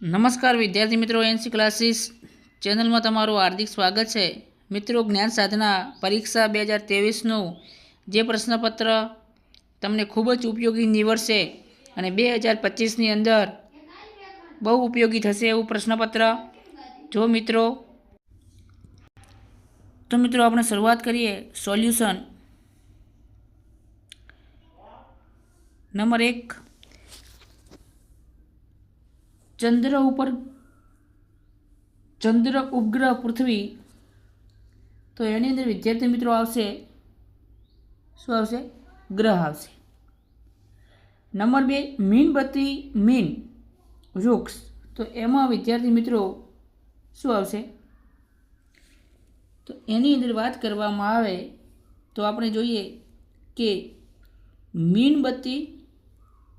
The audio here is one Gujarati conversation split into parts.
નમસ્કાર વિદ્યાર્થી મિત્રો, એનસી ક્લાસીસ ચેનલમાં તમારું હાર્દિક સ્વાગત છે. મિત્રો, જ્ઞાન સાધના પરીક્ષા બે હજાર ત્રેવીસનું જે પ્રશ્નપત્ર તમને ખૂબ જ ઉપયોગી નીવડશે અને બે હજાર પચીસની અંદર બહુ ઉપયોગી થશે એવું પ્રશ્નપત્ર. જો મિત્રો, તો મિત્રો, આપણે શરૂઆત કરીએ સોલ્યુશન. નંબર એક ચંદ્ર ઉપર, ચંદ્ર ઉપગ્રહ પૃથ્વી. તો એની અંદર વિદ્યાર્થી મિત્રો આવશે. શું આવશે? ગ્રહ આવશે. નંબર બે મીણબત્તી મીન વૃક્ષ. તો એમાં વિદ્યાર્થી મિત્રો શું આવશે? તો એની અંદર વાત કરવામાં આવે તો આપણે જોઈએ કે મીનબત્તી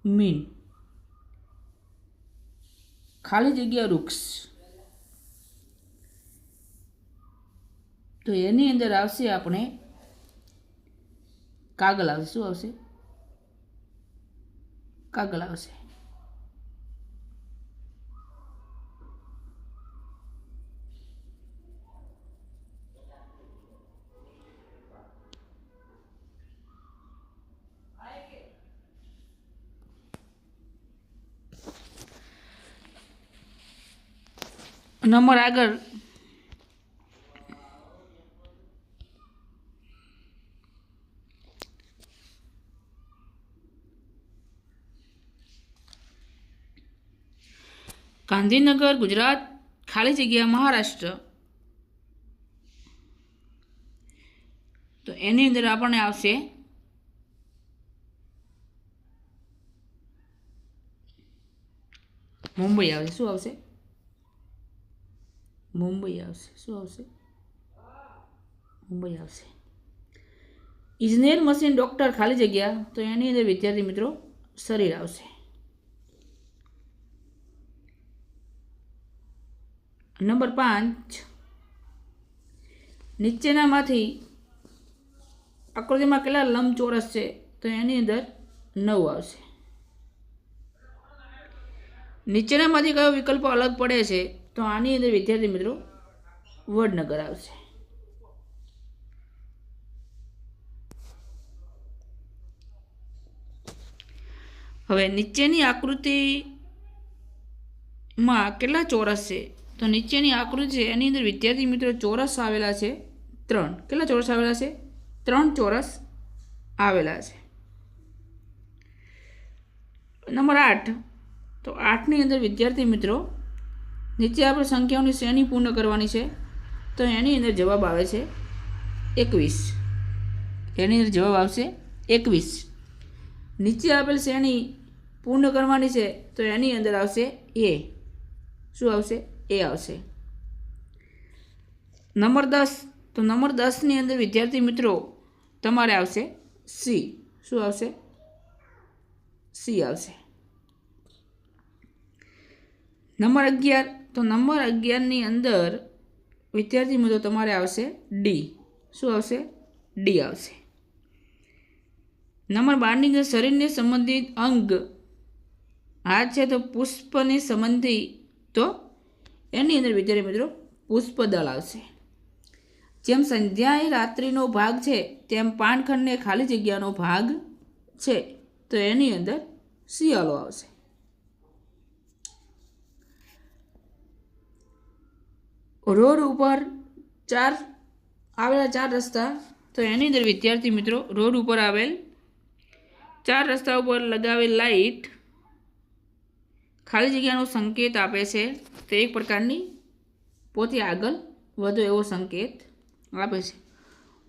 મીન. ખાલી જગ્યા વૃક્ષ. તો એની અંદર આવશે આપણે કાગળ આવશે શું આવશે? કાગળ આવશે. નંબર આગળ ગાંધીનગર, ગુજરાત, ખાલી જગ્યા મહારાષ્ટ્ર. તો એની અંદર આપણને આવશે મુંબઈ આવશે શું આવશે? મુંબઈ આવશે શું આવશે મુંબઈ આવશે ઇજનેર મશીન ડૉક્ટર ખાલી જગ્યા તો એની અંદર વિદ્યાર્થી મિત્રો શરીર આવશે નંબર પાંચ નીચેનામાંથી આકૃતિમાં કેટલા લંબચોરસ છે તો એની અંદર નવ આવશે નીચેનામાંથી કયો વિકલ્પ અલગ પડે છે તો આની અંદર વિદ્યાર્થી મિત્રો વડનગર આવશે. હવે નીચેની આકૃતિમાં કેટલા ચોરસ છે? તો નીચેની આકૃતિ છે, એની અંદર વિદ્યાર્થી મિત્રો ચોરસ આવેલા છે ત્રણ. કેટલા ચોરસ આવેલા છે? ત્રણ ચોરસ આવેલા છે. નંબર આઠ. તો આઠની અંદર વિદ્યાર્થી મિત્રો નીચે આપણે સંખ્યાઓની શ્રેણી પૂર્ણ કરવાની છે, તો એની અંદર જવાબ આવે છે એકવીસ. એની અંદર જવાબ આવશે એકવીસ. નીચે આપેલ શ્રેણી પૂર્ણ કરવાની છે, તો એની અંદર આવશે એ. શું આવશે? એ આવશે. નંબર દસ. તો નંબર દસની અંદર વિદ્યાર્થી મિત્રો, તમારે આવશે સી. શું આવશે? સી આવશે. નંબર અગિયાર. તો નંબર અગિયારની અંદર વિદ્યાર્થી મિત્રો, તમારે આવશે ડી શું આવશે? ડી આવશે. નંબર બારની અંદર શરીરને સંબંધિત અંગ. હાથ છે તો પુષ્પને સંબંધી તો એની અંદર વિદ્યાર્થી મિત્રો, પુષ્પદળ આવશે. જેમ સંધ્યા એ રાત્રિનો ભાગ છે, તેમ પાનખંડને ખાલી જગ્યાનો ભાગ છે. તો એની અંદર શિયાળો આવશે. રોડ ઉપર ચાર, આવેલા ચાર રસ્તા, તો એની અંદર વિદ્યાર્થી મિત્રો રોડ ઉપર આવેલ, ચાર રસ્તા ઉપર લગાવેલ લાઈટ ખાલી જગ્યાનો સંકેત આપે છે. તે એક પ્રકારની પોતે આગળ વધુ એવો સંકેત આપે છે.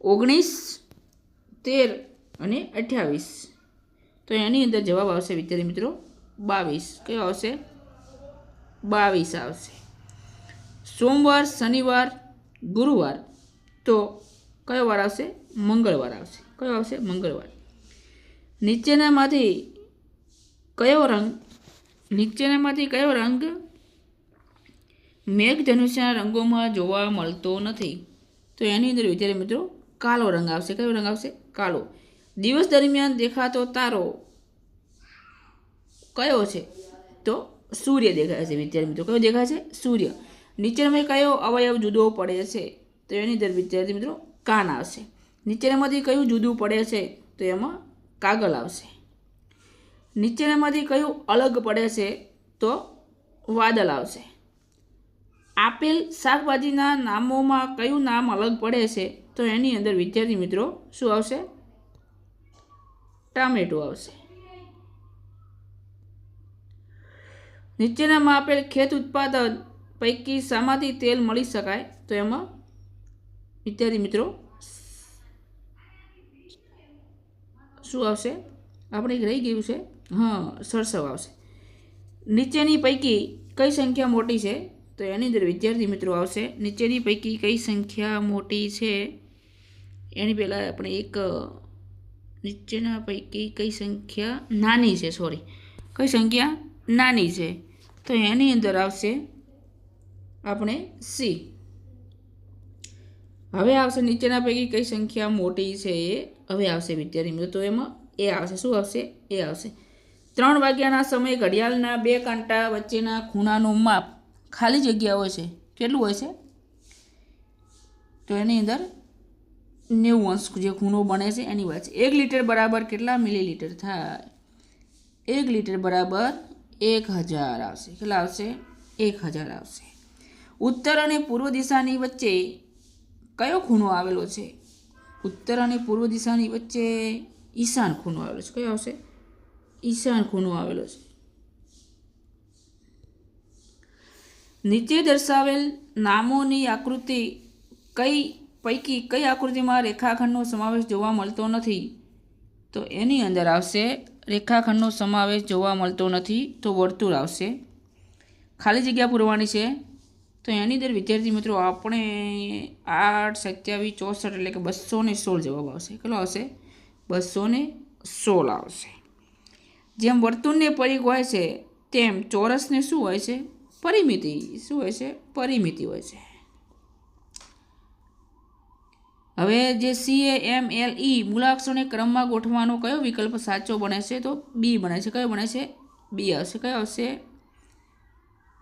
ઓગણીસ, તેર અને અઠ્યાવીસ. તો એની અંદર જવાબ આવશે વિદ્યાર્થી મિત્રો બાવીસ. કયો આવશે? બાવીસ આવશે. સોમવાર, શનિવાર, ગુરુવાર. તો કયો વાર આવશે? મંગળવાર આવશે. કયો આવશે? મંગળવાર. નીચેનામાંથી કયો રંગ? નીચેનામાંથી કયો રંગ? મેઘધનુષ્યના રંગોમાં જોવા મળતો નથી. તો એની અંદર વિદ્યાર્થી મિત્રો કાળો રંગ આવશે. કયો રંગ આવશે? કાળો દિવસ દરમિયાન દેખાતો તારો કયો છે? તો સૂર્ય દેખાય છે વિદ્યાર્થી મિત્રો. કયો દેખાય છે? સૂર્ય. નીચેનામાં કયો અવયવ જુદો પડે છે? તો એની અંદર વિદ્યાર્થી મિત્રો કાન આવશે. નીચેનામાંથી કયું જુદું પડે છે? તો એમાં કાગળ આવશે. નીચેનામાંથી કયું અલગ પડે છે? તો વાદળ આવશે. આપેલ શાકભાજીના નામોમાં કયું નામ અલગ પડે છે? તો એની અંદર વિદ્યાર્થી મિત્રો શું આવશે? ટામેટું આવશે. નીચેનામાં આપેલ ખેત ઉત્પાદન પૈકી શામાંથી તેલ મળી શકાય તો એમાં વિદ્યાર્થી મિત્રો શું આવશે? આપણે રહી ગયું છે. હા, સરસવ આવશે. નીચેની પૈકી કઈ સંખ્યા મોટી છે? તો એની અંદર વિદ્યાર્થી મિત્રો આવશે. નીચેની પૈકી કઈ સંખ્યા મોટી છે? એની પહેલાં આપણે એક નીચેના પૈકી કઈ સંખ્યા નાની છે સોરી કઈ સંખ્યા નાની છે? તો એની અંદર આવશે આપણે સી. હવે આવશે નીચેના પૈકી કઈ સંખ્યા મોટી છે એ? હવે આવશે વિદ્યાર્થી મિત્રો, તો એમાં એ આવશે. શું આવશે? એ આવશે. ત્રણ વાગ્યાના સમયે ઘડિયાળના બે કાંટા વચ્ચેના ખૂણાનું માપ ખાલી જગ્યા હોય છે? કેટલું હોય છે? તો એની અંદર નેવું અંશ જે ખૂણો બને છે એની વાત છે. એક લીટર બરાબર કેટલા મિલીલીટર થાય? એક લીટર બરાબર એક હજાર આવશે. કેટલા આવશે? એક હજાર આવશે. ઉત્તર અને પૂર્વ દિશાની વચ્ચે કયો ખૂણો આવેલો છે? ઉત્તર અને પૂર્વ દિશાની વચ્ચે ઈશાન ખૂણો આવેલો છે. કયો આવશે? ઈશાન ખૂણો આવેલો છે. નીચે દર્શાવેલ નામોની આકૃતિ કઈ પૈકી કઈ આકૃતિમાં રેખાખંડનો સમાવેશ જોવા મળતો નથી? તો એની અંદર આવશે, રેખાખંડનો સમાવેશ જોવા મળતો નથી, તો વર્તુળ આવશે. ખાલી જગ્યા પૂરવાની છે. તો એની અંદર વિદ્યાર્થી મિત્રો આપણે આઠ, સત્યાવીસ, ચોસઠ એટલે કે બસો ને સોળ જવાબ આવશે. કેટલો આવશે? બસો ને સોળ આવશે. જેમ વર્તુળને પરિઘ હોય છે, તેમ ચોરસને શું હોય છે? પરિમિતિ. શું હોય છે? પરિમિતિ હોય છે. હવે જે સી એ એમ એલ ઈ મૂલાક્ષરોને ક્રમમાં ગોઠવાનો કયો વિકલ્પ સાચો બને છે? તો બી બને છે. કયો બને છે? બી આવશે. કયો આવશે?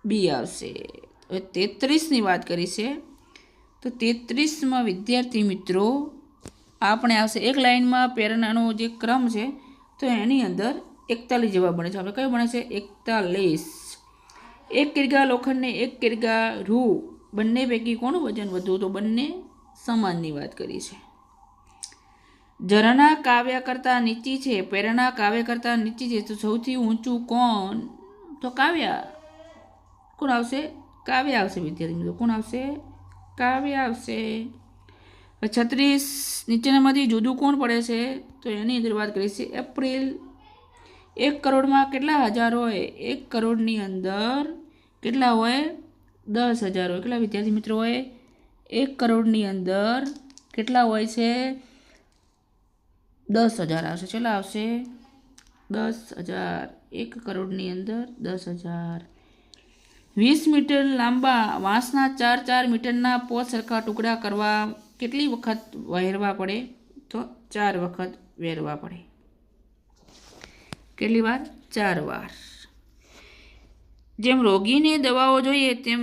બી આવશે. હવે તેત્રીસની વાત કરી છે, તો તેત્રીસમાં વિદ્યાર્થી મિત્રો, આપણે આવશે એક લાઇનમાં પેરનાનો જે ક્રમ છે, તો એની અંદર એકતાલીસ જવાબ બને છે. આપણે કયો બને છે? એકતાલીસ. એક કિરગા લોખંડને એક કિરગા રૂ. બંને પૈકી કોનું વજન વધુ તો બંને સમાનની વાત કરી છે. ઝરણા કાવ્ય કરતાં નીચી છે, પ્રેરણા કાવ્ય કરતાં નીચી છે, તો સૌથી ઊંચું કોણ? તો કાવ્ય. કોણ આવશે? કાવ્ય આવશે વિદ્યાર્થી મિત્રો કોણ આવશે? કાવ્ય આવશે છત્રીસ, નીચેનામાંથી જુદું કોણ પડે છે? તો એની અંદર વાત કરી છે એપ્રિલ. એક કરોડમાં કેટલા હજાર હોય? એક કરોડની અંદર કેટલા હોય? દસ હજાર હોય. કેટલા વિદ્યાર્થી મિત્રો હોય? એક કરોડની અંદર કેટલા હોય છે? દસ હજાર આવશે. કેટલા આવશે. દસ હજાર. એક કરોડની અંદર દસ હજાર. વીસ મીટર લાંબા વાંસના ચાર ચાર મીટરના પોત સરખા ટુકડા કરવા કેટલી વખત વહેરવા પડે? તો ચાર વખત વહેરવા પડે. કેટલી વાર? ચાર વાર. જેમ રોગીને દવાઓ જોઈએ તેમ,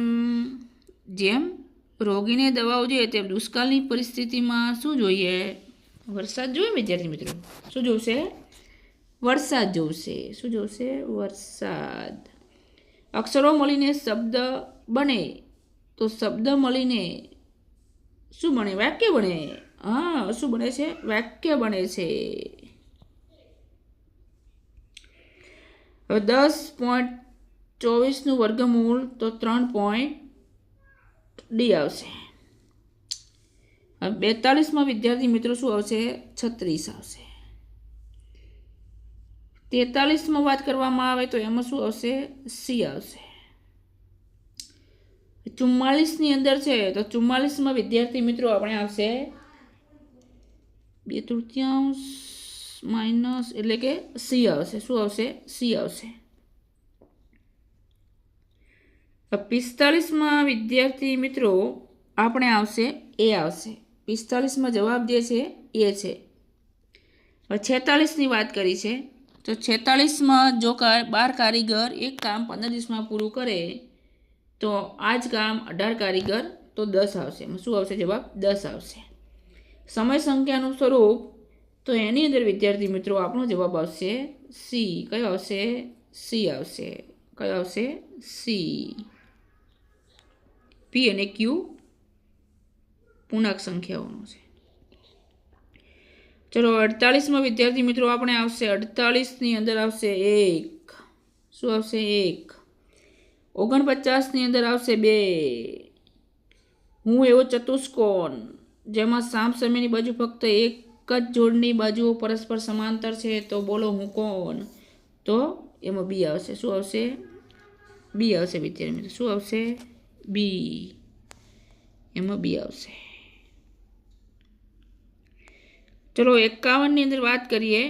જેમ રોગીને દવાઓ જોઈએ તેમ દુષ્કાળની પરિસ્થિતિમાં શું જોઈએ? વરસાદ જોઈએ વિદ્યાર્થી મિત્રો? શું જોશે? વરસાદ જોશે. શું જોશે? વરસાદ. અક્ષરો મળીને શબ્દ બને, તો શબ્દ મળીને શું બને? વાક્ય બને. હા, શું બને છે? વાક્ય બને છે. હવે દસ પોઈન્ટ ચોવીસનું વર્ગમૂળ તો ત્રણ પોઈન્ટ ડી આવશે. હવે બેતાલીસમાં વિદ્યાર્થી મિત્રો શું આવશે? છત્રીસ આવશે. તેતાલીસમાં વાત કરવામાં આવે તો એમાં શું આવશે? સી આવશે. ચુમ્માલીસની અંદર છે તો ચુમ્માલીસમાં વિદ્યાર્થી મિત્રો આપણે આવશે બે તૃતીયાંશ માઇનસ એટલે કે સી આવશે. શું આવશે? સી આવશે. પિસ્તાલીસમાં વિદ્યાર્થી મિત્રો આપણે આવશે એ આવશે. પિસ્તાલીસમાં જવાબ જે છે એ છે. છેતાલીસની વાત કરી છે. તો છેતાળીસમાં જો બાર કારીગર એક કામ પંદર દિવસમાં પૂરું કરે, તો આ જ કામ અઢાર કારીગર તો દસ આવશે. શું આવશે જવાબ? દસ આવશે. સમય સંખ્યાનું સ્વરૂપ, તો એની અંદર વિદ્યાર્થી મિત્રો આપણો જવાબ આવશે સી. કયો આવશે? સી આવશે. કયો આવશે? સી. પી અને ક્યુ પૂર્ણાંક સંખ્યાઓનો છે. ચલો, અડતાલીસમાં વિદ્યાર્થી મિત્રો, આપણે આવશે. અડતાલીસની અંદર આવશે એક. શું આવશે? એક. ઓગણપચાસની અંદર આવશે બે. હું એવો ચતુષ્કોણ, જેમાં સામ સામેની બાજુ ફક્ત એક જ જોડની બાજુઓ પરસ્પર સમાંતર છે, તો બોલો હું કોણ? તો એમાં બી આવશે. શું આવશે? બી આવશે વિદ્યાર્થી મિત્રો. શું આવશે? બી. એમાં બી આવશે. ચલો એકાવનની અંદર વાત કરીએ.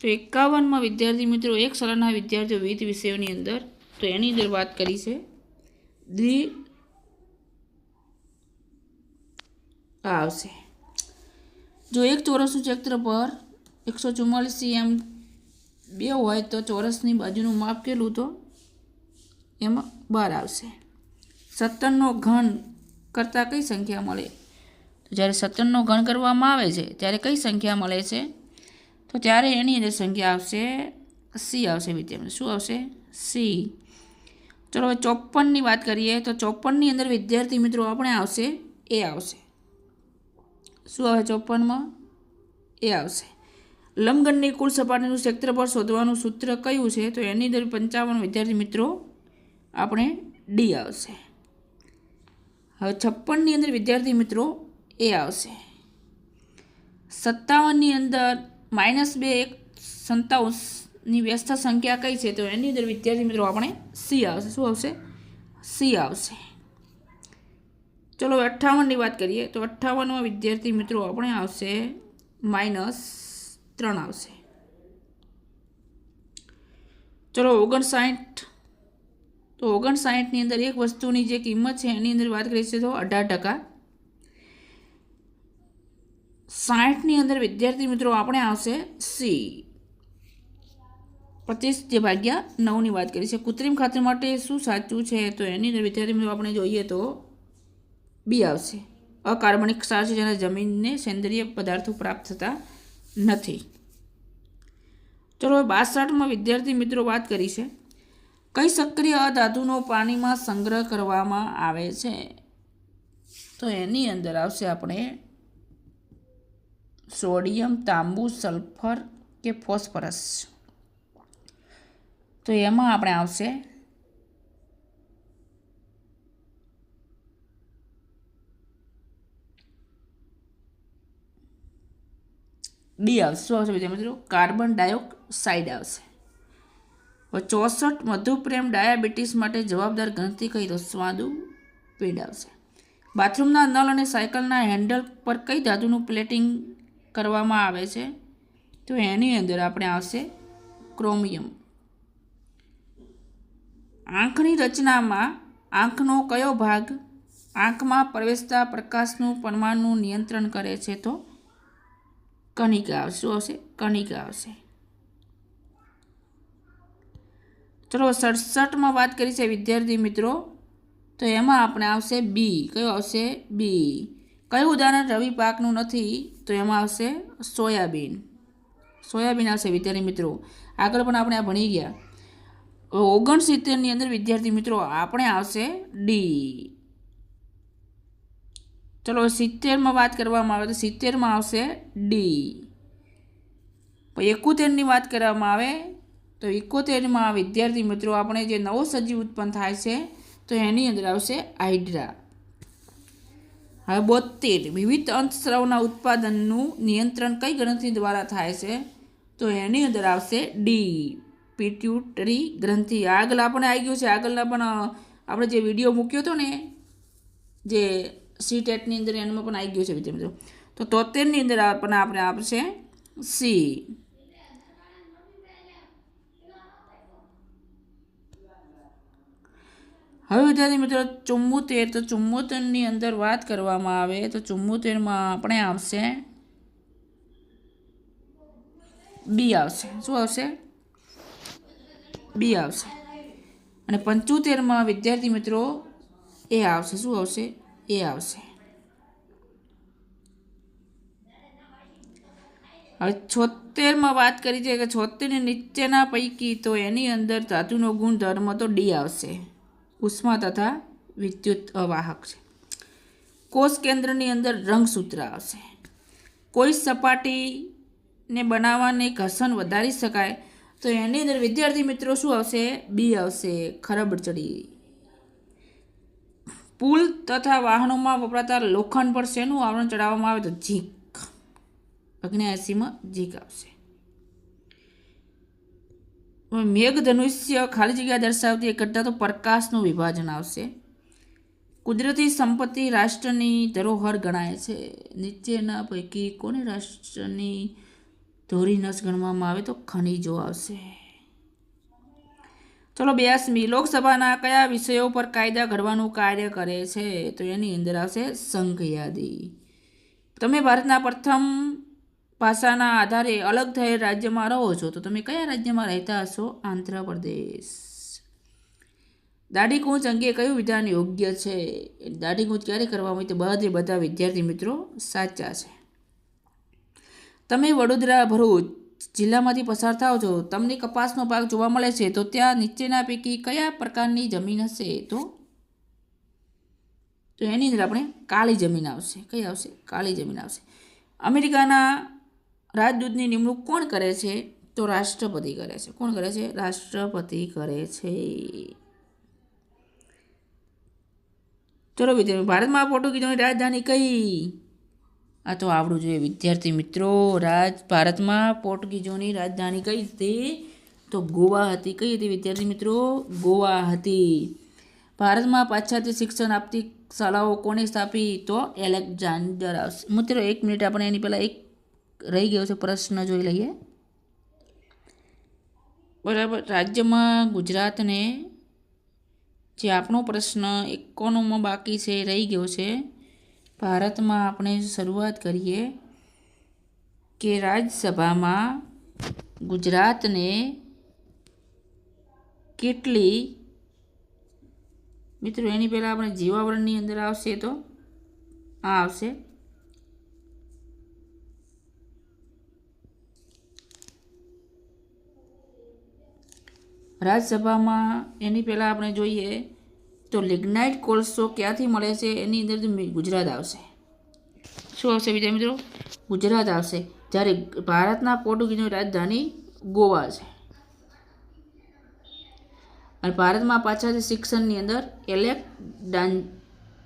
તો એકાવનમાં વિદ્યાર્થી મિત્રો એક શાળાના વિદ્યાર્થીઓ વિવિધ વિષયોની અંદર, તો એની અંદર વાત કરી છે. દ્વિ આ આવશે. જો એક ચોરસનું ક્ષેત્ર પર એકસો ચુમ્માલીસ સીએમ બે હોય તો ચોરસની બાજુનું માપ કેટલું તો? એમાં બાર આવશે. સત્તરનો ઘન કરતાં કઈ સંખ્યા મળે? જ્યારે સત્તરનો ગણ કરવામાં આવે છે, ત્યારે કઈ સંખ્યા મળે છે? તો ત્યારે એની અંદર સંખ્યા આવશે, સી આવશે વિદ્યાર્થી શું આવશે? સી. ચલો હવે ચોપનની વાત કરીએ, તો ચોપનની અંદર વિદ્યાર્થી મિત્રો આપણે આવશે, એ આવશે. શું આવે ચોપનમાં એ આવશે. લંબગણની કુલ સપાટીનું ક્ષેત્રફળ શોધવાનું સૂત્ર કયું છે? તો એની અંદર પંચાવન વિદ્યાર્થી મિત્રો આપણે ડી આવશે. હવે છપ્પનની અંદર વિદ્યાર્થી મિત્રો એ આવશે. સત્તાવનની અંદર માઇનસ બે એક સંતાવનની વ્યસ્ત સંખ્યા કઈ છે? તો એની અંદર, વિદ્યાર્થી મિત્રો, આપણે સી આવશે. શું આવશે? સી આવશે. ચલો, અઠ્ઠાવનની વાત કરીએ. તો અઠ્ઠાવનમાં વિદ્યાર્થી મિત્રો, આપણે આવશે માઇનસ ત્રણ આવશે. ચલો, ઓગણસાઠ. તો ઓગણસાઠની અંદર એક વસ્તુની જે કિંમત છે, એની અંદર વાત કરીએ છીએ તો અઢાર ટકા. સાઠની અંદર વિદ્યાર્થી મિત્રો, આપણે આવશે સી પચીસ જે ભાગ્યા નવની વાત કરી છે. કૃત્રિમ ખાતર માટે શું સાચું છે? તો એની અંદર વિદ્યાર્થી મિત્રો, આપણે જોઈએ તો બી આવશે. અકાર્બનિક ક્ષાર છે, જેના જમીનને સેન્દ્રિય પદાર્થો પ્રાપ્ત થતા નથી. ચલો, હવે બાસઠમાં વિદ્યાર્થી મિત્રો વાત કરી છે. કઈ સક્રિય અધાતુનો પાણીમાં સંગ્રહ કરવામાં આવે છે? તો એની અંદર આવશે આપણે સોડિયમ, તાંબુ, સલ્ફર કે ફોસ્ફરસ. તો એમાં આપણે આવશે ડી આવશે. શું આવશે બીજા મિત્રો? કાર્બન ડાયોક્સાઇડ આવશે. ચોસઠ મધુપ્રેમ ડાયાબિટીસ માટે જવાબદાર ગ્રંથિ કઈ? તો સ્વાદુ પેડ આવશે. બાથરૂમના નળ અને સાયકલના હેન્ડલ પર કઈ ધાતુનું પ્લેટિંગ કરવામાં આવે છે. તો એની અંદર આપણે આવશે ક્રોમિયમ. આંખની રચનામાં આંખનો કયો ભાગ આંખમાં પ્રવેશતા પ્રકાશનું પરમાણુનું નિયંત્રણ કરે છે તો કણિકા શું આવશે? કણિકા આવશે. ચલો સડસઠમાં વાત કરી છે વિદ્યાર્થી મિત્રો. તો એમાં આપણે આવશે બી. કયું આવશે? બી. કયું ઉદાહરણ રવિ પાકનું નથી? તો એમાં આવશે સોયાબીન. સોયાબીન આવશે વિદ્યાર્થી મિત્રો. આગળ પણ આપણે આ ભણી ગયા. ઓગણસિત્તેરની અંદર વિદ્યાર્થી મિત્રો આપણે આવશે ડી. ચલો સિત્તેરમાં વાત કરવામાં આવે તો સિત્તેરમાં આવશે ડી. એકોતેરની વાત કરવામાં આવે તો એકોતેરમાં વિદ્યાર્થી મિત્રો આપણે જે નવો સજીવ ઉત્પન્ન થાય છે તો એની અંદર આવશે હાઇડ્રા. હવે બોતેર, વિવિધ અંતસ્રાવના ઉત્પાદનનું નિયંત્રણ કઈ ગ્રંથિ દ્વારા થાય છે? તો એની અંદર આવશે ડી પિટ્યુટરી ગ્રંથિ. આગળ આપણે આવી ગયું છે. આગળના પણ આપણે જે વીડિયો મૂક્યો હતો ને, જે સી ટેટની અંદર એનામાં પણ આવી ગયું છે વિદ્યાર્થી મિત્રો. તો તોતેરની અંદર પણ આપણે આપશે સી હવે વિદ્યાર્થી મિત્રો ચુમ્મોતેર તો ચુમ્મોતેરની અંદર વાત કરવામાં આવે, તો ચુમ્મોતેરમાં આપણે આવશે. બી આવશે. શું આવશે? બી આવશે. અને પંચોતેરમાં વિદ્યાર્થી મિત્રો, એ આવશે. શું આવશે? એ આવશે. હવે છોતેરમાં વાત કરી છે કે છોતેરની નીચેના પૈકી તો એની અંદર ધાતુનો ગુણધર્મ તો ડી આવશે. ઉષ્મા તથા વિદ્યુત અવાહક છે. કોષ કેન્દ્રની અંદર રંગસૂત્ર આવશે. કોઈ સપાટીને બનાવવાને ઘર્ષણ વધારી શકાય તો એની અંદર વિદ્યાર્થી મિત્રો શું આવશે? બી આવશે. ખરબચડી પુલ તથા વાહનોમાં વપરાતા લોખંડ પર શેનું આવરણ ચડાવવામાં આવે તો ઝીક. અગ્નેયાસીમાં ઝીક આવશે. મેઘધનુષ્ય ખાલી જગ્યા દર્શાવતી એ કરતાં તો પ્રકાશનું વિભાજન આવશે. કુદરતી સંપત્તિ રાષ્ટ્રની ધરોહર ગણાય છે. નીચેના પૈકી કોને રાષ્ટ્રની ધોરીનસ ગણવામાં આવે તો ખનિજો આવશે. ચલો બ્યાસમી, લોકસભાના કયા વિષયો પર કાયદા ઘડવાનું કાર્ય કરે છે? તો એની અંદર આવશે સંઘ યાદી તમે ભારતના પ્રથમ ભાષાના આધારે અલગ થયેલ રાજ્યમાં રહો છો, તો તમે કયા રાજ્યમાં રહેતા હશો? આંધ્રપ્રદેશ. દાઢી કૂંચ અંગે કયું વિધાન યોગ્ય છે? દાઢી કૂંચ ક્યારે કરવામાં તો બધે બધા વિદ્યાર્થી મિત્રો સાચા છે. તમે વડોદરા ભરૂચ જિલ્લામાંથી પસાર થાઓ છો, તમને કપાસનો પાક જોવા મળે છે, તો ત્યાં નીચેના પૈકી કયા પ્રકારની જમીન હશે? તો તો એની અંદર આપણે કાળી જમીન આવશે. કઈ આવશે? કાળી જમીન આવશે. અમેરિકાના રાજદૂતની નિમણૂક કોણ કરે છે? તો રાષ્ટ્રપતિ કરે છે. કોણ કરે છે? રાષ્ટ્રપતિ કરે છે. ચલો વિદ્યાર્થી ભારતમાં પોર્ટુગીઝોની રાજધાની કઈ? આ તો આવડું જોઈએ. વિદ્યાર્થી મિત્રો, રાજ, ભારતમાં પોર્ટુગીઝોની રાજધાની કઈ હતી? તો ગોવા હતી. કઈ હતી વિદ્યાર્થી મિત્રો? ગોવા હતી. ભારતમાં પાશ્ચાત્ય શિક્ષણ આપતી શાળાઓ કોણે સ્થાપી? તો એલેક્ઝાન્ડર આવશે મિત્રો, એક મિનિટ આપણે એની પહેલાં એક રહી ગયો છે પ્રશ્ન જોઈ લઈએ. બરાબર, રાજ્યમાં ગુજરાતને જે આપણો પ્રશ્ન એકોનોમાં બાકી છે, રહી ગયો છે, ભારતમાં આપણે શરૂઆત કરીએ કે રાજ્યસભામાં ગુજરાતને કેટલી મિત્રો, એની પહેલાં આપણે જીવાવરણની અંદર આવશે તો? આ આવશે. રાજ્યસભામાં એની પહેલાં આપણે જોઈએ તો લિગ્નાઇટ કોલસો ક્યાંથી મળે છે? એની અંદર ગુજરાત આવશે. શું આવશે બીજા મિત્રો? ગુજરાત આવશે. જ્યારે ભારતના પોર્ટુગીઝની રાજધાની ગોવા છે. અને ભારતમાં પાછા શિક્ષણની અંદર એલેક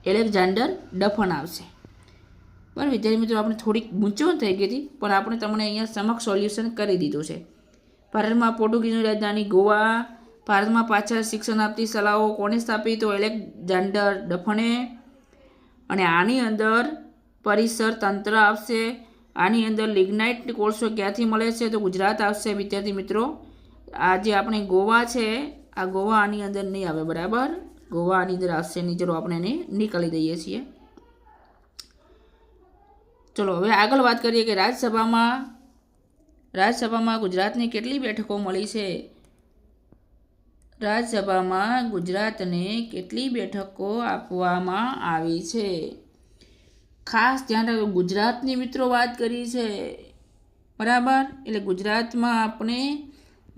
એલેક્ઝાન્ડર ડફન આવશે. બરાબર? વિદ્યાર્થી મિત્રો, આપણે થોડીક ગૂંચવણ થઈ ગઈ હતી, પણ આપણે તમને અહીંયા સમક્ષ સોલ્યુશન કરી દીધું છે. ભારતમાં પોર્ટુગીઝની રાજધાની ગોવા. ભારતમાં પાછળ શિક્ષણ આપતી શાળાઓ કોણે સ્થાપી તો એલેક્ઝાન્ડર ડફણે. અને આની અંદર પરિસર તંત્ર આવશે આની અંદર લિગ્નાઇટ કોર્સો ક્યાંથી મળે છે તો ગુજરાત આવશે વિદ્યાર્થી મિત્રો. આ જે આપણે ગોવા છે, આ ગોવા આની અંદર નહીં આવે, બરાબર? ગોવા આની અંદર આવશે નહીં. ચલો, આપણે એને નીકળી દઈએ છીએ. ચલો, હવે આગળ વાત કરીએ કે રાજ્યસભામાં રાજ્યસભામાં ગુજરાતની કેટલી બેઠકો મળી છે? રાજ્યસભામાં ગુજરાતને કેટલી બેઠકો આપવામાં આવી છે? ખાસ ધ્યાન રાખો ગુજરાતની મિત્રો વાત કરી છે. બરાબર? એટલે ગુજરાતમાં આપણે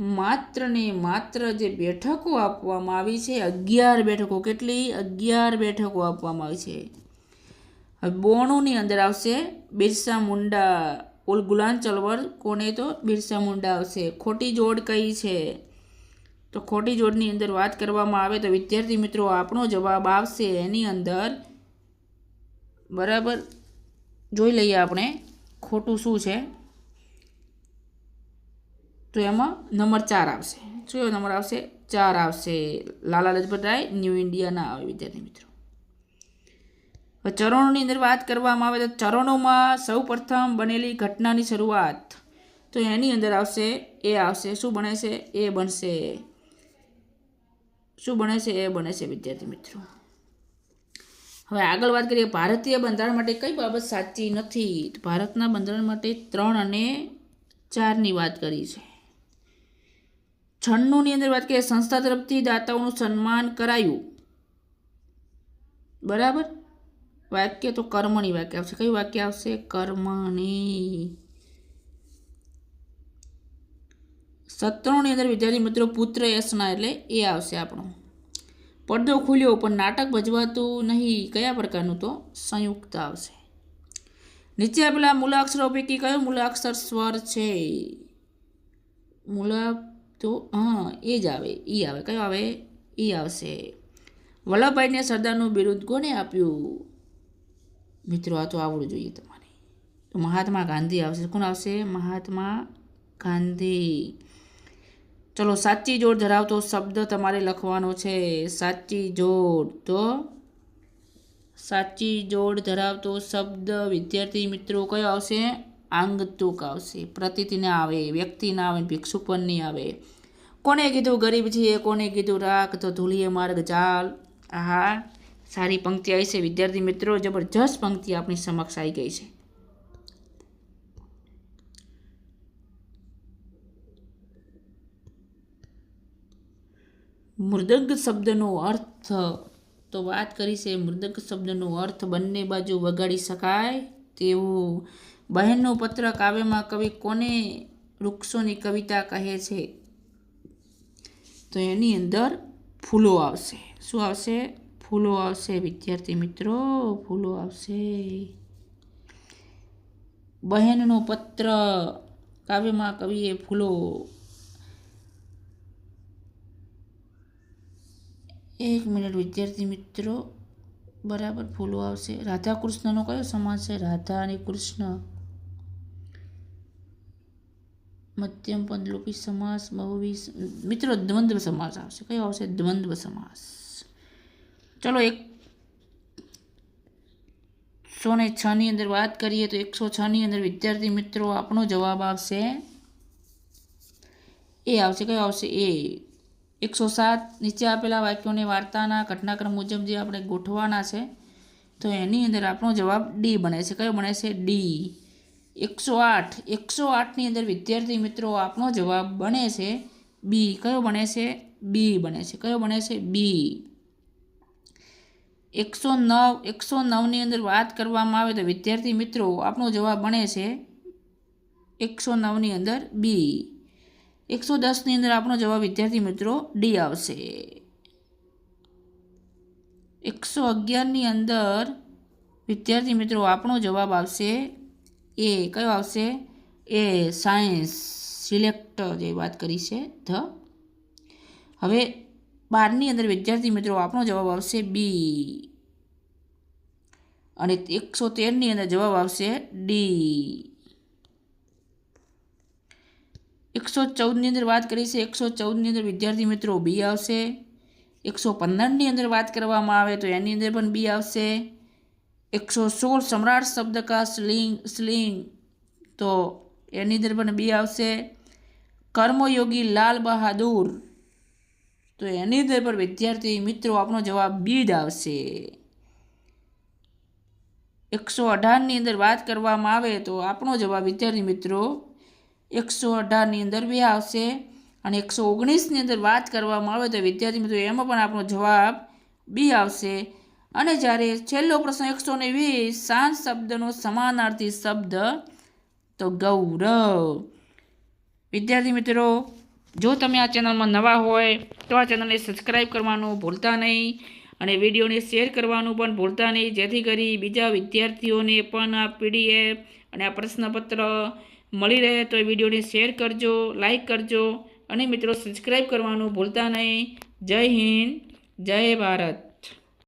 માત્ર ને માત્ર જે બેઠકો આપવામાં આવી છે, અગિયાર બેઠકો, કેટલી? અગિયાર બેઠકો આપવામાં આવી છે. હવે બોણોની અંદર આવશે બિરસા મુંડા. ઓલ ગુલાન ચળવળ કોને તો બિરસા મુંડા આવશે? ખોટી જોડ કઈ છે? તો ખોટી જોડની અંદર વાત કરવામાં આવે તો વિદ્યાર્થી મિત્રો, આપણો જવાબ આવશે એની અંદર. બરાબર? જોઈ લઈએ આપણે ખોટું શું છે. તો એમાં નંબર ચાર આવશે. શું નંબર આવશે? ચાર આવશે. લાલા લજપત રાય ન્યૂ ઇન્ડિયાના આવે વિદ્યાર્થી મિત્રો. ચરણોની અંદર વાત કરવામાં આવે તો ચરણોમાં સૌ પ્રથમ બનેલી ઘટનાની શરૂઆત. તો એની અંદર આવશે, એ આવશે, શું બને છે? એ બનશે. શું બને છે? એ બને છે, વિદ્યાર્થી મિત્રો. હવે આગળ વાત કરીએ ભારતીય બંધારણ માટે કઈ બાબત સાચી નથી? ભારતના બંધારણ માટે ત્રણ અને ચારની વાત કરી છે. છન્નુંની અંદર વાત કરીએ, સંસ્થા તરફથી દાતાઓનું સન્માન કરાયું. બરાબર? વાક્ય તો કર્મણી વાક્ય આવશે. કયું વાક્ય આવશે? કર્મણી સત્રોની અંદર વિદ્યાર્થી મિત્રો પુત્ર યશના એટલે એ આવશે આપણો. પડદો ખુલ્યો પણ નાટક ભજવાતું નહીં. કયા પ્રકારનું તો? સંયુક્ત આવશે. નીચે આપેલા મૂલાક્ષરો પૈકી કયો મૂલાક્ષર સ્વર છે? મૂલા તો, હા, એ જ આવે. ઈ આવે. કયો આવે? ઈ આવશે. વલ્લભભાઈને સરદારનું બિરુદ કોને આપ્યું? મિત્રો આ તો આવડવું જોઈએ તમારે મહાત્મા ગાંધી આવશે કોણ આવશે મહાત્મા ગાંધી ચલો સાચી જોડ ધરાવતો શબ્દ તમારે લખવાનો છે સાચી જોડ તો સાચી જોડ ધરાવતો શબ્દ વિદ્યાર્થી મિત્રો કયો આવશે આંગતુક આવશે પ્રતિથિના આવે વ્યક્તિના આવે ભિક્ષુ પણ નહીં આવે કોને કીધું ગરીબ છે કોને કીધું રાખ તો ધૂલીએ માર્ગ ચાલ આહા સારી પંક્તિ આવી છે. વિદ્યાર્થી મિત્રો, જબરજસ્ત પંક્તિ આપણી સમક્ષ આવી ગઈ છે. મૃદંગ શબ્દનો અર્થ, તો વાત કરી છે, મૃદંગ શબ્દનો અર્થ બંને બાજુ વગાડી શકાય તેવું. બહેનનો પત્ર કાવ્યમાં કવિ કોને વૃક્ષોની કવિતા કહે છે? તો એની અંદર ફૂલો આવશે. શું આવશે? ફૂલો આવશે વિદ્યાર્થી મિત્રો ફૂલો આવશે બહેનનો પત્ર કાવ્યમાં કવિએ ફૂલો એક મિનિટ વિદ્યાર્થી મિત્રો બરાબર ફૂલો આવશે રાધા કૃષ્ણનો કયો સમાસ છે રાધા અને કૃષ્ણ મધ્યમ પંદલોપી સમાસ બહુવી મિત્રો દ્વંદ્વ સમાસ આવશે કયો આવશે દ્વંદ્વ સમાસ ચલો એક સો ને છની અંદર વાત કરીએ તો એકસો છની અંદર વિદ્યાર્થી મિત્રો આપણો જવાબ આવશે. એ આવશે, કયો આવશે? એ. એકસો સાત નીચે આપેલા વાક્યોને વાર્તાના ઘટનાક્રમ મુજબ જે આપણે ગોઠવાના છે, તો એની અંદર આપણો જવાબ ડી બને છે. કયો બને છે? ડી એકસો આઠ. એકસો આઠની અંદર વિદ્યાર્થી મિત્રો આપણો જવાબ બને છે બી કયો બને છે? બી બને છે. કયો બને છે? બી એકસો નવ, એકસો નવની અંદર વાત કરવામાં આવે તો વિદ્યાર્થી મિત્રો, આપણો જવાબ બને છે એકસો નવની અંદર બી એકસો દસની અંદર આપણો જવાબ વિદ્યાર્થી મિત્રો ડી આવશે. એકસો અગિયારની અંદર વિદ્યાર્થી મિત્રો આપણો જવાબ આવશે એ કયો આવશે? એ સાયન્સ સિલેક્ટ જે વાત કરી છે, ધ. હવે બારની અંદર વિદ્યાર્થી મિત્રો આપણો જવાબ આવશે બી અને એકસો તેરની અંદર જવાબ આવશે ડી એકસો ચૌદની અંદર વાત કરી છે એકસો ચૌદની અંદર વિદ્યાર્થી મિત્રો બી આવશે. એકસો પંદરની અંદર વાત કરવામાં આવે તો એની અંદર પણ બી આવશે. એકસો સોળ સમ્રાટ શબ્દ કા સ્લિંગ સ્લિંગ તો એની અંદર પણ બી આવશે. કર્મયોગી લાલ બહાદુર તો એની અંદર પણ વિદ્યાર્થી મિત્રો આપણો જવાબ બી જ આવશે. એકસો અઢારની અંદર વાત કરવામાં આવે તો આપણો જવાબ, વિદ્યાર્થી મિત્રો, એકસો અઢારની અંદર બે આવશે અને એકસો ઓગણીસની અંદર વાત કરવામાં આવે તો વિદ્યાર્થી મિત્રો, એમાં પણ આપણો જવાબ બી આવશે. અને જ્યારે છેલ્લો પ્રશ્ન એકસો ને વીસ શાંત શબ્દનો સમાનાર્થી શબ્દ, તો ગૌરવ. વિદ્યાર્થી મિત્રો, જો તમે આ ચેનલમાં નવા હોય, તો આ ચેનલને સબસ્ક્રાઈબ કરવાનું ભૂલતા નહીં. અને વિડીયોને શેર કરવાનું પણ ભૂલતા નહીં. જેથી કરી બીજા વિદ્યાર્થીઓને પણ આ પીડીએફ અને આ પ્રશ્નપત્ર મળી રહે તો એ વિડીયોને શેર કરજો, લાઈક કરજો અને મિત્રો, સબસ્ક્રાઈબ કરવાનું ભૂલતા નહીં. જય હિન્દ, જય ભારત.